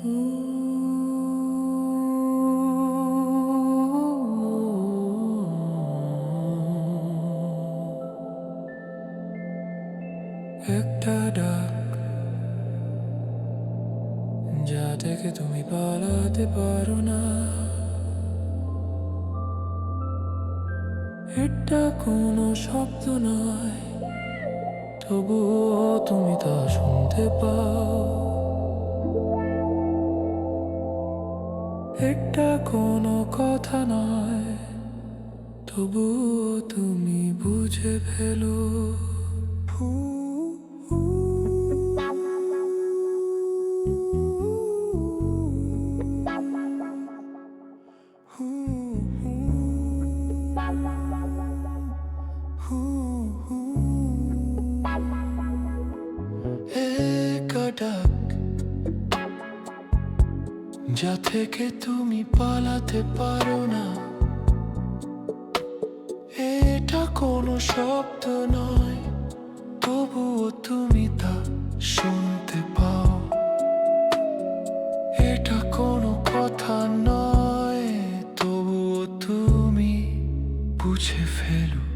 একটা ডাক যা থেকে তুমি পালাতে পারো না। এটা কোনো শব্দ নয়, তবুও তুমি তা শুনতে পাও এটা কোনো কথা নয় তবুও তুমি বুঝে ফেলো। ডাক যা থেকে তুমি পালাতে পারো না। এটা কোনো শব্দ নয়, তবুও তুমি তা শুনতে পাও। এটা কোনো কথা নয়, তবুও তুমি বুঝে ফেলো।